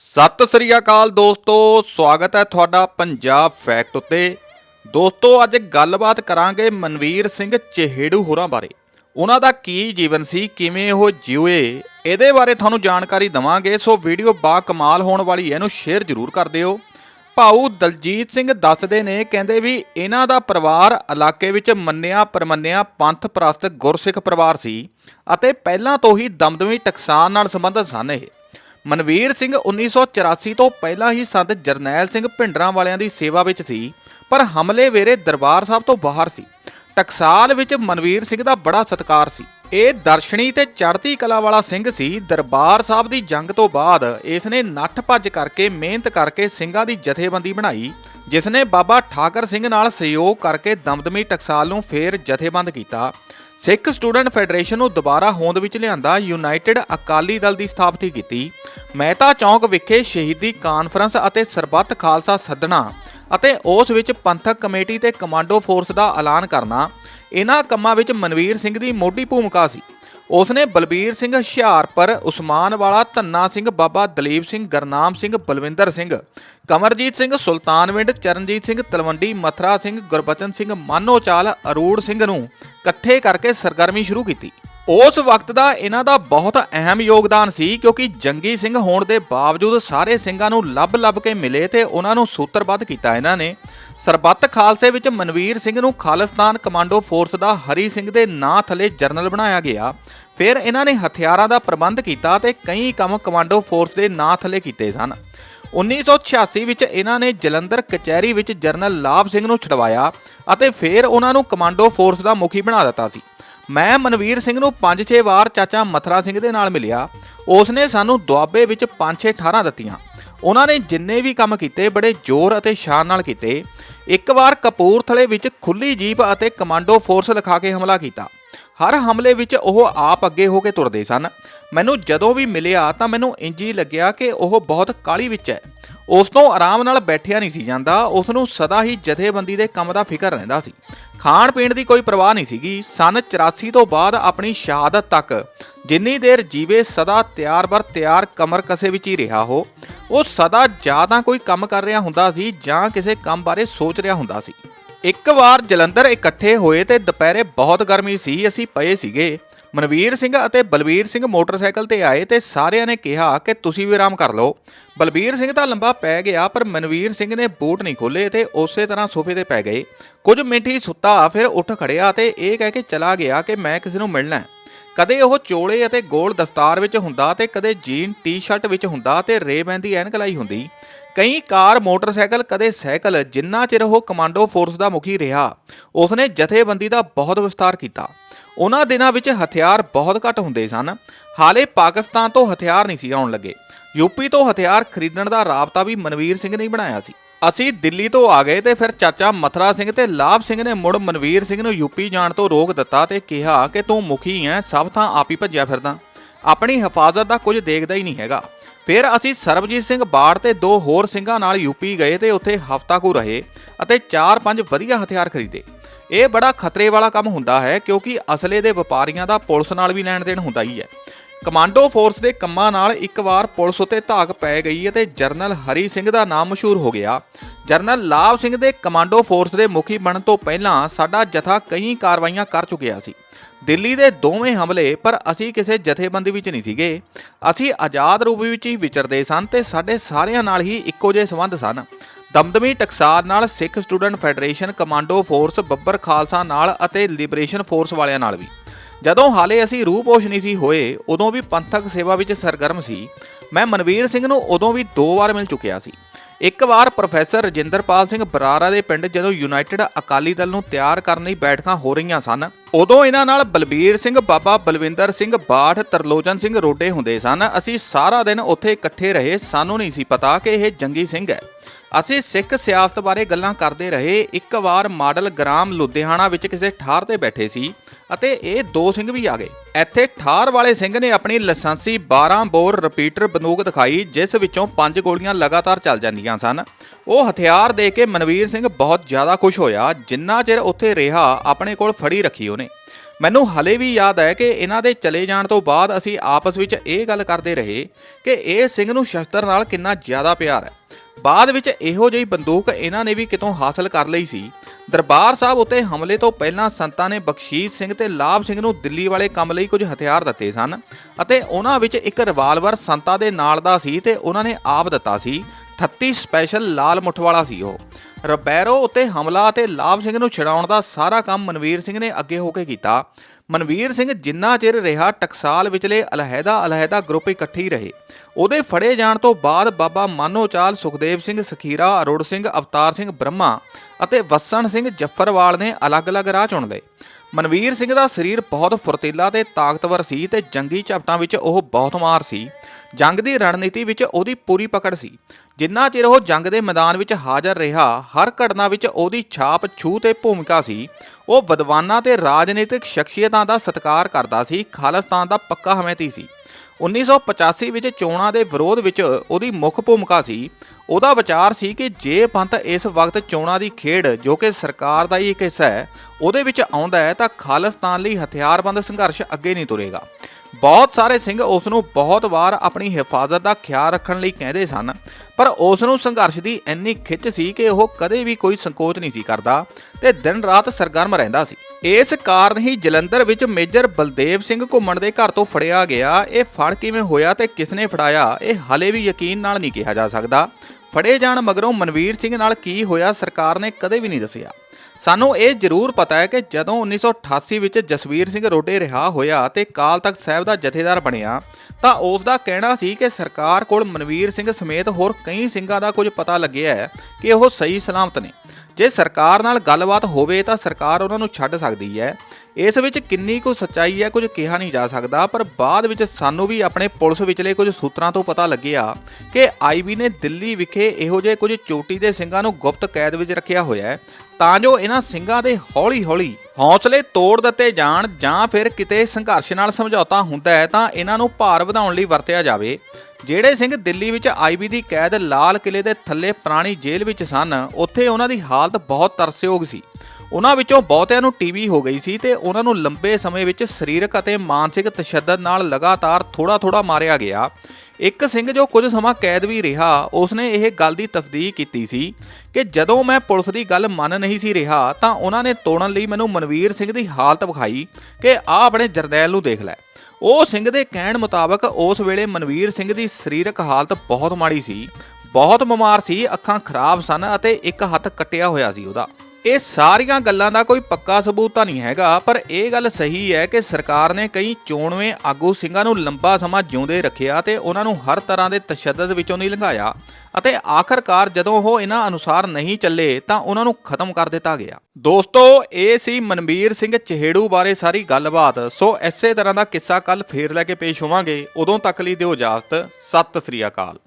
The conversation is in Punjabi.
ਸਤਿ ਸ੍ਰੀ ਅਕਾਲ ਦੋਸਤੋ, ਸਵਾਗਤ ਹੈ ਤੁਹਾਡਾ ਪੰਜਾਬ ਫੈਕਟ ਉੱਤੇ। ਦੋਸਤੋ, ਅੱਜ ਗੱਲਬਾਤ ਕਰਾਂਗੇ ਮਨਵੀਰ ਸਿੰਘ ਚਿਹੜੂ ਹੋਰਾਂ ਬਾਰੇ। ਉਹਨਾਂ ਦਾ ਕੀ ਜੀਵਨ ਸੀ, ਕਿਵੇਂ ਉਹ ਜਿਉਏ ਇਹਦੇ ਬਾਰੇ ਤੁਹਾਨੂੰ ਜਾਣਕਾਰੀ ਦਵਾਂਗੇ। ਸੋ ਵੀਡੀਓ ਬਾ ਕਮਾਲ ਹੋਣ ਵਾਲੀ ਹੈ, ਇਹਨੂੰ ਸ਼ੇਅਰ ਜ਼ਰੂਰ ਕਰ ਦਿਓ। ਭਾਊ ਦਲਜੀਤ ਸਿੰਘ ਦੱਸਦੇ ਨੇ, ਕਹਿੰਦੇ ਵੀ ਇਹਨਾਂ ਦਾ ਪਰਿਵਾਰ ਇਲਾਕੇ ਵਿੱਚ ਮੰਨਿਆ ਪਰਮੰਨਿਆ ਪੰਥ ਪ੍ਰਸਤ ਗੁਰਸਿੱਖ ਪਰਿਵਾਰ ਸੀ ਅਤੇ ਪਹਿਲਾਂ ਤੋਂ ਹੀ ਦਮਦਮੀ ਟਕਸਾਨ ਨਾਲ ਸੰਬੰਧਿਤ ਸਨ ਇਹ। ਮਨਵੀਰ ਸਿੰਘ 1984 ਤੋਂ ਪਹਿਲਾਂ ਹੀ ਸੰਤ ਜਰਨੈਲ ਸਿੰਘ ਭਿੰਡਰਾਂ ਵਾਲਿਆਂ ਦੀ ਸੇਵਾ ਵਿੱਚ ਸੀ, ਪਰ ਹਮਲੇ ਵੇਰੇ ਦਰਬਾਰ ਸਾਹਿਬ ਤੋਂ ਬਾਹਰ ਸੀ। ਟਕਸਾਲ ਵਿੱਚ ਮਨਵੀਰ ਸਿੰਘ ਦਾ ਬੜਾ ਸਤਿਕਾਰ ਸੀ। ਇਹ ਦਰਸ਼ਨੀ ਤੇ ਚੜ੍ਹਦੀ ਕਲਾ ਵਾਲਾ ਸਿੰਘ ਸੀ। ਦਰਬਾਰ ਸਾਹਿਬ ਦੀ ਜੰਗ ਤੋਂ ਬਾਅਦ ਇਸ ਨੇ ਨੱਠ ਭੱਜ ਕਰਕੇ ਮਿਹਨਤ ਕਰਕੇ ਸਿੰਘਾਂ ਦੀ ਜਥੇਬੰਦੀ ਬਣਾਈ ਜਿਸ ਨੇ ਬਾਬਾ ਠਾਕਰ ਸਿੰਘ ਨਾਲ ਸਹਿਯੋਗ ਕਰਕੇ ਦਮਦਮੀ ਟਕਸਾਲ ਨੂੰ ਫੇਰ ਜਥੇਬੰਦ ਕੀਤਾ। ਸਿੱਖ ਸਟੂਡੈਂਟ ਫੈਡਰੇਸ਼ਨ ਨੂੰ ਦੁਬਾਰਾ ਹੋਂਦ ਵਿੱਚ ਲਿਆਂਦਾ ਯੂਨਾਈਟਿਡ ਅਕਾਲੀ ਦਲ ਦੀ ਸਥਾਪਤੀ ਕੀਤੀ। ਮਹਿਤਾ ਚੌਂਕ ਵਿਖੇ ਸ਼ਹੀਦੀ ਕਾਨਫਰੰਸ ਅਤੇ ਸਰਬੱਤ ਖਾਲਸਾ ਸੱਦਣਾ ਅਤੇ ਉਸ ਵਿੱਚ ਪੰਥਕ ਕਮੇਟੀ ਤੇ ਕਮਾਂਡੋ ਫੋਰਸ ਦਾ ਐਲਾਨ ਕਰਨਾ। ਇਹਨਾਂ ਕੰਮਾਂ ਵਿੱਚ ਮਨਵੀਰ ਸਿੰਘ ਦੀ ਮੋਢੀ ਭੂਮਿਕਾ ਸੀ। ਉਸਨੇ ਬਲਬੀਰ ਸਿੰਘ ਹੁਸ਼ਿਆਰਪੁਰ, ਉਸਮਾਨ ਵਾਲਾ, ਧੰਨਾ ਸਿੰਘ, ਬਾਬਾ ਦਲੀਪ ਸਿੰਘ, ਗਰਨਾਮ ਸਿੰਘ, ਬਲਵਿੰਦਰ ਸਿੰਘ, ਕਮਰਜੀਤ ਸਿੰਘ, ਸੁਲਤਾਨਵਿੰਡ, ਚਰਨਜੀਤ ਸਿੰਘ, ਤਲਵੰਡੀ, ਮਥਰਾ ਸਿੰਘ, ਗੁਰਬਚਨ ਸਿੰਘ, ਮਾਨੋਚਾਲ, ਅਰੂੜ ਸਿੰਘ ਨੂੰ ਇਕੱਠੇ ਕਰਕੇ ਸਰਗਰਮੀ ਸ਼ੁਰੂ ਕੀਤੀ। ਉਸ ਵਕਤ ਦਾ ਇਹਨਾਂ ਦਾ ਬਹੁਤ ਅਹਿਮ ਯੋਗਦਾਨ ਸੀ ਕਿਉਂਕਿ ਜੰਗੀ ਸਿੰਘ ਹੋਣ ਦੇ ਬਾਵਜੂਦ ਸਾਰੇ ਸਿੰਘਾਂ ਨੂੰ ਲੱਭ-ਲੱਭ ਕੇ ਮਿਲੇ ਤੇ ਉਹਨਾਂ ਨੂੰ ਸੂਤਰਬੱਧ ਕੀਤਾ ਇਹਨਾਂ ਨੇ। ਸਰਬੱਤ ਖਾਲਸੇ ਵਿੱਚ ਮਨਵੀਰ ਸਿੰਘ ਨੂੰ ਖਾਲਿਸਤਾਨ ਕਮਾਂਡੋ ਫੋਰਸ ਦਾ ਹਰੀ ਸਿੰਘ ਦੇ ਨਾਂ ਥੱਲੇ ਜਰਨਲ ਬਣਾਇਆ ਗਿਆ। ਫਿਰ ਇਹਨਾਂ ਨੇ ਹਥਿਆਰਾਂ ਦਾ ਪ੍ਰਬੰਧ ਕੀਤਾ ਤੇ ਕਈ ਕੰਮ ਕਮਾਂਡੋ ਫੋਰਸ ਦੇ ਨਾਂ ਥੱਲੇ ਕੀਤੇ ਸਨ। 1986 ਵਿੱਚ ਇਹਨਾਂ ਨੇ ਜਲੰਧਰ ਕਚਹਿਰੀ ਵਿੱਚ ਜਰਨਲ ਲਾਭ ਸਿੰਘ ਨੂੰ ਛਡਵਾਇਆ ਅਤੇ ਫਿਰ ਉਹਨਾਂ ਨੂੰ ਕਮਾਂਡੋ ਫੋਰਸ ਦਾ ਮੁਖੀ ਬਣਾ ਦਿੱਤਾ ਸੀ। ਮੈਂ ਮਨਵੀਰ ਸਿੰਘ ਨੂੰ 5-6 ਵਾਰ ਚਾਚਾ ਮਥਰਾ ਸਿੰਘ ਦੇ ਨਾਲ ਮਿਲਿਆ। ਉਸ ਨੇ ਸਾਨੂੰ ਦੁਆਬੇ ਵਿੱਚ 5-6 18 ਦਿੱਤੀਆਂ। ਉਹਨਾਂ ਨੇ ਜਿੰਨੇ ਵੀ ਕੰਮ ਕੀਤੇ, ਬੜੇ ਜ਼ੋਰ ਅਤੇ ਸ਼ਾਨ ਨਾਲ ਕੀਤੇ। ਇੱਕ ਵਾਰ ਕਪੂਰਥਲੇ ਵਿੱਚ ਖੁੱਲੀ ਜੀਪ ਅਤੇ ਕਮਾਂਡੋ ਫੋਰਸ ਲਿਖਾ ਕੇ ਹਮਲਾ ਕੀਤਾ। ਹਰ ਹਮਲੇ ਵਿੱਚ ਉਹ ਆਪ ਅੱਗੇ ਹੋ ਕੇ ਤੁਰਦੇ ਸਨ। ਮੈਨੂੰ ਜਦੋਂ ਵੀ ਮਿਲਿਆ ਤਾਂ ਮੈਨੂੰ ਇੰਜ ਹੀ ਲੱਗਿਆ ਕਿ ਉਹ ਬਹੁਤ ਕਾਲੀ ਵਿੱਚ ਹੈ। ਉਸ ਤੋਂ ਆਰਾਮ ਨਾਲ ਬੈਠਿਆ ਨਹੀਂ ਸੀ ਜਾਂਦਾ, ਉਸ ਨੂੰ ਸਦਾ ਹੀ ਜਥੇਬੰਦੀ ਦੇ ਕੰਮ ਦਾ ਫਿਕਰ ਰਹਿੰਦਾ ਸੀ। ਖਾਣ ਪੀਣ ਦੀ ਕੋਈ ਪਰਵਾਹ ਨਹੀਂ ਸੀਗੀ। ਸਨ 84 ਤੋਂ ਬਾਅਦ ਆਪਣੀ ਸ਼ਹਾਦਤ ਤੱਕ ਜਿੰਨੀ ਦੇਰ ਜੀਵੇ ਸਦਾ ਤਿਆਰ ਬਰ ਤਿਆਰ ਕਮਰ ਕਸੇ ਵਿੱਚ ਹੀ ਰਿਹਾ ਹੋ, ਉਹ ਸਦਾ ਜਾਂ ਤਾਂ ਕੋਈ ਕੰਮ ਕਰ ਰਿਹਾ ਹੁੰਦਾ ਸੀ ਜਾਂ ਕਿਸੇ ਕੰਮ ਬਾਰੇ ਸੋਚ ਰਿਹਾ ਹੁੰਦਾ ਸੀ। ਇੱਕ ਵਾਰ ਜਲੰਧਰ ਇਕੱਠੇ ਹੋਏ ਤੇ ਦੁਪਹਿਰੇ ਬਹੁਤ ਗਰਮੀ ਸੀ, ਅਸੀਂ ਪਏ ਸੀਗੇ। ਮਨਵੀਰ ਸਿੰਘ ਅਤੇ ਬਲਬੀਰ ਸਿੰਘ ਮੋਟਰਸਾਈਕਲ ਤੇ ਆਏ ਤੇ ਸਾਰਿਆਂ ਨੇ ਕਿਹਾ ਕਿ ਤੁਸੀਂ ਵੀ ਆਰਾਮ ਕਰ ਲਓ। ਬਲਬੀਰ ਸਿੰਘ ਤਾਂ ਲੰਬਾ ਪੈ ਗਿਆ, ਪਰ ਮਨਵੀਰ ਸਿੰਘ ਨੇ ਬੂਟ ਨਹੀਂ ਖੋਲੇ ਤੇ ਉਸੇ ਤਰ੍ਹਾਂ ਸੋਫੇ ਤੇ ਪੈ ਗਏ। ਕੁਝ ਮਿੰਟ ਹੀ ਸੁੱਤਾ, ਫਿਰ ਉੱਠ ਖੜਿਆ ਤੇ ਇਹ ਕਹਿ ਕੇ ਚਲਾ ਗਿਆ ਕਿ ਮੈਂ ਕਿਸੇ ਨੂੰ ਮਿਲਣਾ ਹੈ। ਕਦੇ ਉਹ ਚੋਲੇ ਅਤੇ ਗੋਲ ਦਸਤਾਰ ਵਿੱਚ ਹੁੰਦਾ ਤੇ ਕਦੇ ਜੀਨ ਟੀ-ਸ਼ਰਟ ਵਿੱਚ ਹੁੰਦਾ ਤੇ ਰੇਬੈਨ ਦੀ ਐਨਕ ਲਾਈ ਹੁੰਦੀ। ਕਈ ਕਾਰ, ਮੋਟਰਸਾਈਕਲ, ਕਦੇ ਸਾਈਕਲ, ਜਿੰਨਾ ਚਿਰ ਉਹ ਕਮਾਂਡੋ ਫੋਰਸ ਦਾ ਮੁਖੀ ਰਿਹਾ, ਉਸਨੇ ਜਥੇਬੰਦੀ ਦਾ ਬਹੁਤ ਵਿਸਤਾਰ ਕੀਤਾ। ਉਹਨਾਂ ਦਿਨਾਂ ਵਿੱਚ ਹਥਿਆਰ ਬਹੁਤ ਘੱਟ ਹੁੰਦੇ ਸਨ। ਹਾਲੇ ਪਾਕਿਸਤਾਨ ਤੋਂ ਹਥਿਆਰ ਨਹੀਂ ਸੀ ਆਉਣ ਲੱਗੇ। ਯੂਪੀ ਤੋਂ ਹਥਿਆਰ ਖਰੀਦਣ ਦਾ ਰਾਬਤਾ ਵੀ ਮਨਵੀਰ ਸਿੰਘ ਨੇ ਬਣਾਇਆ ਸੀ। ਅਸੀਂ ਦਿੱਲੀ ਤੋਂ ਆ ਗਏ ਤੇ ਫਿਰ ਚਾਚਾ ਮਥਰਾ ਸਿੰਘ ਤੇ ਲਾਭ ਸਿੰਘ ਨੇ ਮੁੜ ਮਨਵੀਰ ਸਿੰਘ ਨੂੰ ਯੂਪੀ ਜਾਣ ਤੋਂ ਰੋਕ ਦਿੱਤਾ ਤੇ ਕਿਹਾ ਕਿ ਤੂੰ ਮੁਖੀ ਐ, ਸਭ ਥਾਂ ਆਪ ਹੀ ਭੱਜਿਆ ਫਿਰਦਾ। ਆਪਣੀ ਹਿਫਾਜ਼ਤ ਦਾ ਕੁਝ ਦੇਖਦਾ ਹੀ ਨਹੀਂ ਹੈਗਾ। ਫਿਰ ਅਸੀਂ ਸਰਬਜੀਤ ਸਿੰਘ ਬਾੜ ਤੇ ਦੋ ਹੋਰ ਸਿੰਘਾਂ ਨਾਲ ਯੂਪੀ ਗਏ ਤੇ ਉੱਥੇ ਹਫ਼ਤਾ ਕੁ ਰਹੇ ਅਤੇ 4-5 ਵਧੀਆ ਹਥਿਆਰ ਖਰੀਦੇ। ਇਹ ਬੜਾ ਖਤਰੇ ਵਾਲਾ ਕੰਮ ਹੁੰਦਾ ਹੈ ਕਿਉਂਕਿ ਅਸਲੇ ਦੇ ਵਪਾਰੀਆਂ ਦਾ ਪੁਲਿਸ ਨਾਲ ਵੀ ਲੈਣ ਦੇਣ ਹੁੰਦਾ ਹੀ ਹੈ। ਕਮਾਂਡੋ ਫੋਰਸ ਦੇ ਕੰਮਾਂ ਨਾਲ ਇੱਕ ਵਾਰ ਪੁਲਿਸ ਉਤੇ ਧਾਕ ਪੈ ਗਈ ਅਤੇ ਜਰਨਲ ਹਰੀ ਸਿੰਘ ਦਾ ਨਾਮ ਮਸ਼ਹੂਰ ਹੋ ਗਿਆ। ਜਰਨਲ ਲਾਭ ਸਿੰਘ ਦੇ ਕਮਾਂਡੋ ਫੋਰਸ ਦੇ ਮੁਖੀ ਬਣਨ ਤੋਂ ਪਹਿਲਾਂ ਸਾਡਾ ਜਥਾ ਕਈ ਕਾਰਵਾਈਆਂ ਕਰ ਚੁੱਕਿਆ ਸੀ। ਦਿੱਲੀ ਦੇ ਦੋਵੇਂ ਹਮਲੇ ਪਰ ਅਸੀਂ ਕਿਸੇ ਜਥੇਬੰਦੀ ਵਿੱਚ ਨਹੀਂ ਸੀਗੇ। ਅਸੀਂ ਆਜ਼ਾਦ ਰੂਪ ਵਿੱਚ ਹੀ ਵਿਚਰਦੇ ਸਨ ਤੇ ਸਾਡੇ ਸਾਰਿਆਂ ਨਾਲ ਹੀ ਇੱਕੋ ਜਿਹੇ ਸੰਬੰਧ ਸਨ। ਦਮਦਮੀ ਟਕਸਾਰ ਨਾਲ Sikh student federation commando force Babbar Khalsa ਨਾਲ ਅਤੇ ਲਿਬਰੇਸ਼ਨ ਫੋਰਸ ਵਾਲਿਆਂ ਨਾਲ ਵੀ। ਜਦੋਂ ਹਾਲੇ ਅਸੀਂ ਰੂਪੋਸ਼ ਨਹੀਂ ਸੀ ਹੋਏ, ਉਦੋਂ ਵੀ ਪੰਥਕ ਸੇਵਾ ਵਿੱਚ ਸਰਗਰਮ ਸੀ। ਮੈਂ ਮਨਵੀਰ ਸਿੰਘ ਨੂੰ ਉਦੋਂ ਵੀ ਦੋ ਵਾਰ ਮਿਲ ਚੁੱਕਿਆ ਸੀ। ਇੱਕ ਵਾਰ ਪ੍ਰੋਫੈਸਰ ਰਜਿੰਦਰਪਾਲ ਸਿੰਘ ਬਰਾਰਾ ਦੇ ਪਿੰਡ ਜਦੋਂ ਯੂਨਾਈਟਿਡ ਅਕਾਲੀ ਦਲ ਨੂੰ ਤਿਆਰ ਕਰਨ ਲਈ ਬੈਠਕਾਂ ਹੋ ਰਹੀਆਂ ਸਨ, ਉਦੋਂ ਇਹਨਾਂ ਨਾਲ ਬਲਬੀਰ ਸਿੰਘ, ਬਾਬਾ ਬਲਵਿੰਦਰ ਸਿੰਘ, ਬਾਠ, ਤਰਲੋਚਨ ਸਿੰਘ ਰੋਡੇ ਹੁੰਦੇ ਸਨ। ਅਸੀਂ ਸਾਰਾ ਦਿਨ ਉੱਥੇ ਇਕੱਠੇ ਰਹੇ, ਸਾਨੂੰ ਨਹੀਂ ਸੀ ਪਤਾ ਕਿ ਇਹ ਜੰਗੀ ਸਿੰਘ ਹੈ। ਅਸੀਂ ਸਿੱਖ ਸਿਆਸਤ ਬਾਰੇ ਗੱਲਾਂ ਕਰਦੇ ਰਹੇ। ਇੱਕ ਵਾਰ ਮਾਡਲ ਗ੍ਰਾਮ ਲੁਧਿਆਣਾ ਵਿੱਚ ਕਿਸੇ ਠਾਰ ਤੇ ਬੈਠੇ ਸੀ। ਅਤੇ ਇਹ ਦੋ ਸਿੰਘ ਵੀ ਆ ਗਏ। ਇੱਥੇ ਠਾਰ ਵਾਲੇ ਸਿੰਘ ਨੇ ਆਪਣੀ ਲਾਇਸੈਂਸੀ 12 ਬੋਰ ਰਿਪੀਟਰ ਬੰਦੂਕ ਦਿਖਾਈ, ਜਿਸ ਵਿੱਚੋਂ ਪੰਜ ਗੋਲੀਆਂ ਲਗਾਤਾਰ ਚੱਲ ਜਾਂਦੀਆਂ ਸਨ। ਉਹ ਹਥਿਆਰ ਦੇ ਕੇ ਮਨਵੀਰ ਸਿੰਘ ਬਹੁਤ ਜ਼ਿਆਦਾ ਖੁਸ਼ ਹੋਇਆ, ਜਿੰਨਾ ਚਿਰ ਉੱਥੇ ਰਿਹਾ, ਆਪਣੇ ਕੋਲ ਫੜੀ ਰੱਖੀ ਉਹਨੇ। ਮੈਨੂੰ ਹਲੇ ਵੀ ਯਾਦ ਹੈ ਕਿ ਇਹਨਾਂ ਦੇ ਚਲੇ ਜਾਣ ਤੋਂ ਬਾਅਦ ਅਸੀਂ ਆਪਸ ਵਿੱਚ ਇਹ ਗੱਲ ਕਰਦੇ ਰਹੇ ਕਿ ਇਹ ਸਿੰਘ ਨੂੰ ਸ਼ਸਤਰ ਨਾਲ ਕਿੰਨਾ ਜ਼ਿਆਦਾ ਪਿਆਰ ਹੈ। ਬਾਅਦ ਵਿੱਚ ਇਹੋ ਜਿਹੀ ਬੰਦੂਕ ਇਹਨਾਂ ਨੇ ਵੀ ਕਿਤੋਂ ਹਾਸਲ ਕਰ ਲਈ ਸੀ। ਦਰਬਾਰ ਸਾਹਿਬ ਉੱਤੇ ਹਮਲੇ ਤੋਂ ਪਹਿਲਾਂ ਸੰਤਾਂ ਨੇ ਬਖਸ਼ੀਸ਼ ਸਿੰਘ ਤੇ ਲਾਭ ਸਿੰਘ ਨੂੰ ਦਿੱਲੀ ਵਾਲੇ ਕੰਮ ਲਈ ਕੁਝ ਹਥਿਆਰ ਦਿੱਤੇ ਸਨ ਅਤੇ ਉਹਨਾਂ ਵਿੱਚ ਇੱਕ ਰਿਵਾਲਵਰ ਸੰਤਾਂ ਦੇ ਨਾਲ ਦਾ ਸੀ ਤੇ ਉਹਨਾਂ ਨੇ ਆਪ ਦਿੱਤਾ ਸੀ। 38 ਸਪੈਸ਼ਲ ਲਾਲ ਮੁੱਠ ਵਾਲਾ ਸੀ ਉਹ। ਰਬੈਰੋ ਉੱਤੇ ਹਮਲਾ ਅਤੇ ਲਾਭ ਸਿੰਘ ਨੂੰ ਛਡਾਉਣ ਦਾ ਸਾਰਾ ਕੰਮ ਮਨਵੀਰ ਸਿੰਘ ਨੇ ਅੱਗੇ ਹੋ ਕੇ ਕੀਤਾ। ਮਨਵੀਰ ਸਿੰਘ ਜਿੰਨਾ ਚਿਰ ਰਿਹਾ, ਟਕਸਾਲ ਵਿਚਲੇ ਅਲਹਿਦਾ ਅਲਹਿਦਾ ਗਰੁੱਪ ਇਕੱਠੇ ਹੀ ਰਹੇ। ਉਹਦੇ ਫੜੇ ਜਾਣ ਤੋਂ ਬਾਅਦ ਬਾਬਾ ਮਾਨੋਚਾਲ ਸੁਖਦੇਵ ਸਿੰਘ, ਸਖੀਰਾ, ਅਰੋੜ ਸਿੰਘ, ਅਵਤਾਰ ਸਿੰਘ, ਬ੍ਰਹਮਾ ਅਤੇ ਵਸਣ ਸਿੰਘ ਜੱਫਰਵਾਲ ਨੇ ਅਲੱਗ-ਅਲੱਗ ਰਾਹ ਚੁਣ ਲਏ ਮਨਵੀਰ ਸਿੰਘ ਦਾ ਸਰੀਰ ਬਹੁਤ ਫੁਰਤੀਲਾ ਤੇ ਤਾਕਤਵਰ ਸੀ ਤੇ ਜੰਗੀ ਝਪਟਾਂ ਵਿੱਚ ਉਹ ਬਹੁਤ ਮਾਰ ਸੀ। ਜੰਗ ਦੀ ਰਣਨੀਤੀ ਵਿੱਚ ਉਹਦੀ ਪੂਰੀ ਪਕੜ ਸੀ। ਜਿੰਨਾ ਚਿਰ ਉਹ ਜੰਗ ਦੇ ਮੈਦਾਨ ਵਿੱਚ ਹਾਜ਼ਰ ਰਿਹਾ, ਹਰ ਘਟਨਾ ਵਿੱਚ ਉਹਦੀ ਛਾਪ ਛੂ ਤੇ ਭੂਮਿਕਾ ਸੀ। ਉਹ ਵਿਦਵਾਨਾਂ ਤੇ ਰਾਜਨੀਤਿਕ ਸ਼ਖਸੀਅਤਾਂ ਦਾ ਸਤਿਕਾਰ ਕਰਦਾ ਸੀ, ਖਾਲਿਸਤਾਨ ਦਾ ਪੱਕਾ ਹਮੈਤੀ ਸੀ। 1985 ਵਿੱਚ ਚੋਣਾਂ ਦੇ ਵਿਰੋਧ ਵਿੱਚ ਉਹਦੀ ਮੁੱਖ ਭੂਮਿਕਾ ਸੀ। ਉਹਦਾ ਵਿਚਾਰ ਸੀ ਕਿ ਜੇ ਪੰਥ ਇਸ ਵਕਤ ਚੋਣਾਂ ਦੀ ਖੇਡ, ਜੋ ਕਿ ਸਰਕਾਰ ਦਾ ਹੀ ਇੱਕ ਹਿੱਸਾ ਹੈ, ਉਹਦੇ ਵਿੱਚ ਆਉਂਦਾ ਹੈ, ਤਾਂ ਖਾਲਿਸਤਾਨ ਲਈ ਹਥਿਆਰਬੰਦ ਸੰਘਰਸ਼ ਅੱਗੇ ਨਹੀਂ ਤੁਰੇਗਾ। ਬਹੁਤ ਸਾਰੇ ਸਿੰਘ ਉਸ ਨੂੰ ਬਹੁਤ ਵਾਰ ਆਪਣੀ ਹਿਫਾਜ਼ਤ ਦਾ ਖਿਆਲ ਰੱਖਣ ਲਈ ਕਹਿੰਦੇ ਸਨ, ਪਰ ਉਸ ਨੂੰ ਸੰਘਰਸ਼ ਦੀ ਇੰਨੀ ਖਿੱਚ ਸੀ ਕਿ ਉਹ ਕਦੇ ਵੀ ਕੋਈ ਸੰਕੋਚ ਨਹੀਂ ਸੀ ਕਰਦਾ ਤੇ ਦਿਨ ਰਾਤ ਸਰਗਰਮ ਰਹਿੰਦਾ ਸੀ। ਇਸ ਕਾਰਨ ਹੀ ਜਲੰਧਰ ਵਿੱਚ ਮੇਜਰ ਬਲਦੇਵ ਸਿੰਘ ਘੁੰਮਣ ਦੇ ਘਰ ਤੋਂ ਫੜਿਆ ਗਿਆ। ਇਹ ਫੜ ਕਿਵੇਂ ਹੋਇਆ ਤੇ ਕਿਸਨੇ ਫੜਾਇਆ, ਇਹ ਹਾਲੇ ਵੀ ਯਕੀਨ ਨਾਲ ਨਹੀਂ ਕਿਹਾ ਜਾ ਸਕਦਾ। ਫੜੇ ਜਾਣ ਮਗਰੋਂ ਮਨਵੀਰ ਸਿੰਘ ਨਾਲ ਕੀ ਹੋਇਆ, ਸਰਕਾਰ ਨੇ ਕਦੇ ਵੀ ਨਹੀਂ ਦੱਸਿਆ। ਸਾਨੂੰ ਇਹ ਜ਼ਰੂਰ ਪਤਾ ਹੈ ਕਿ ਜਦੋਂ 1988 ਵਿੱਚ ਜਸਵੀਰ ਸਿੰਘ ਰੋਡੇ ਰਿਹਾ ਹੋਇਆ ਤੇ ਕਾਲ ਤਖਤ ਸਾਹਿਬ ਦਾ ਜਥੇਦਾਰ ਬਣਿਆ, ਤਾਂ ਉਸ ਦਾ ਕਹਿਣਾ ਸੀ ਕਿ ਸਰਕਾਰ ਕੋਲ ਮਨਵੀਰ ਸਿੰਘ ਸਮੇਤ ਹੋਰ ਕਈ ਸਿੰਘਾਂ ਦਾ ਕੁਝ ਪਤਾ ਲੱਗਿਆ ਹੈ ਕਿ ਉਹ ਸਹੀ ਸਲਾਮਤ ਨੇ। ਜੇ ਸਰਕਾਰ ਨਾਲ ਗੱਲਬਾਤ ਹੋਵੇ ਤਾਂ ਸਰਕਾਰ ਉਹਨਾਂ ਨੂੰ ਛੱਡ ਸਕਦੀ ਹੈ। ਇਸ ਵਿੱਚ ਕਿੰਨੀ ਕੁ ਸੱਚਾਈ ਹੈ ਕੁਝ ਕਿਹਾ ਨਹੀਂ ਜਾ ਸਕਦਾ, ਪਰ ਬਾਅਦ ਵਿੱਚ ਸਾਨੂੰ ਵੀ ਆਪਣੇ ਪੁਲਿਸ ਵਿਚਲੇ ਕੁਝ ਸੂਤਰਾਂ ਤੋਂ ਪਤਾ ਲੱਗਿਆ ਕਿ ਆਈਬੀ ਨੇ ਦਿੱਲੀ ਵਿਖੇ ਇਹੋ ਜਿਹੇ ਕੁਝ ਚੋਟੀ ਦੇ ਸਿੰਘਾਂ ਨੂੰ ਗੁਪਤ ਕੈਦ ਵਿੱਚ ਰੱਖਿਆ ਹੋਇਆ ਹੈ। ਤਾਂ ਜੋ ਇਹਨਾਂ ਸਿੰਘਾਂ ਦੇ ਹੌਲੀ-ਹੌਲੀ ਹੌਸਲੇ ਤੋੜ ਦਿੱਤੇ ਜਾਣ ਜਾਂ ਫਿਰ ਕਿਤੇ ਸੰਘਰਸ਼ ਨਾਲ ਸਮਝੌਤਾ ਹੁੰਦਾ ਹੈ, ਤਾਂ ਇਹਨਾਂ ਨੂੰ ਭਾਰ ਵਧਾਉਣ ਲਈ ਵਰਤਿਆ ਜਾਵੇ। ਜਿਹੜੇ ਸਿੰਘ ਦਿੱਲੀ ਵਿੱਚ ਆਈਬੀ ਦੀ ਕੈਦ ਲਾਲ ਕਿਲੇ ਦੇ ਥੱਲੇ ਪੁਰਾਣੀ ਜੇਲ੍ਹ ਵਿੱਚ ਸਨ, ਉੱਥੇ ਉਹਨਾਂ ਦੀ ਹਾਲਤ ਬਹੁਤ ਤਰਸਯੋਗ ਸੀ। ਉਹਨਾਂ ਵਿੱਚੋਂ ਬਹੁਤਿਆਂ ਨੂੰ ਟੀਵੀ ਹੋ ਗਈ ਸੀ ਤੇ ਉਹਨਾਂ ਨੂੰ ਲੰਬੇ ਸਮੇਂ ਵਿੱਚ ਸਰੀਰਕ ਅਤੇ ਮਾਨਸਿਕ ਤਸ਼ੱਦਦ ਨਾਲ ਲਗਾਤਾਰ ਥੋੜਾ-ਥੋੜਾ ਮਾਰਿਆ ਗਿਆ। ਇੱਕ ਸਿੰਘ ਜੋ ਕੁਝ ਸਮਾਂ ਕੈਦ ਵੀ ਰਿਹਾ, ਉਸਨੇ ਇਹ ਗੱਲ ਦੀ ਤਸਦੀਕ ਕੀਤੀ ਸੀ ਕਿ ਜਦੋਂ ਮੈਂ ਪੁਲਿਸ ਦੀ ਗੱਲ ਮੰਨ ਨਹੀਂ ਸੀ ਰਿਹਾ, ਤਾਂ ਉਹਨਾਂ ਨੇ ਤੋੜਨ ਲਈ ਮੈਨੂੰ ਮਨਵੀਰ ਸਿੰਘ ਦੀ ਹਾਲਤ ਵਿਖਾਈ ਕਿ ਆ ਆਪਣੇ ਜਰਨੈਲ ਨੂੰ ਦੇਖ ਲੈ। ਉਹ ਸਿੰਘ ਦੇ ਕਹਿਣ ਮੁਤਾਬਕ ਉਸ ਵੇਲੇ ਮਨਵੀਰ ਸਿੰਘ ਦੀ ਸਰੀਰਕ ਹਾਲਤ ਬਹੁਤ ਮਾੜੀ ਸੀ, ਬਹੁਤ ਬਿਮਾਰ ਸੀ, ਅੱਖਾਂ ਖਰਾਬ ਸਨ ਅਤੇ ਇੱਕ ਹੱਥ ਕੱਟਿਆ ਹੋਇਆ ਸੀ ਉਹਦਾ। ਇਹ ਸਾਰੀਆਂ ਗੱਲਾਂ ਦਾ ਕੋਈ ਪੱਕਾ ਸਬੂਤ ਤਾਂ ਨਹੀਂ ਹੈਗਾ, ਪਰ ਇਹ ਗੱਲ ਸਹੀ ਹੈ ਕਿ ਸਰਕਾਰ ਨੇ ਕਈ ਚੋਣਵੇਂ ਆਗੂ ਸਿੰਘਾਂ ਨੂੰ ਲੰਬਾ ਸਮਾਂ ਜਿਉਂਦੇ ਰੱਖਿਆ ਤੇ ਉਹਨਾਂ ਨੂੰ ਹਰ ਤਰ੍ਹਾਂ ਦੇ ਤਸ਼ੱਦਦ ਵਿੱਚੋਂ ਨਹੀਂ ਲੰਘਾਇਆ ਅਤੇ ਆਖਰਕਾਰ ਜਦੋਂ ਉਹ ਇਹਨਾਂ ਅਨੁਸਾਰ ਨਹੀਂ ਚੱਲੇ ਤਾਂ ਉਹਨਾਂ ਨੂੰ ਖਤਮ ਕਰ ਦਿੱਤਾ ਗਿਆ। ਦੋਸਤੋ, ਇਹ ਸੀ ਮਨਵੀਰ ਸਿੰਘ ਚਿਹੜੂ ਬਾਰੇ ਸਾਰੀ ਗੱਲਬਾਤ। ਸੋ ਐਸੇ ਤਰ੍ਹਾਂ ਦਾ ਕਿੱਸਾ ਕੱਲ ਫੇਰ ਲੈ ਕੇ ਪੇਸ਼ ਹੋਵਾਂਗੇ। ਉਦੋਂ ਤੱਕ ਲਈ ਦਿਓ ਇਜਾਜ਼ਤ। ਸਤਿ ਸ੍ਰੀ ਅਕਾਲ।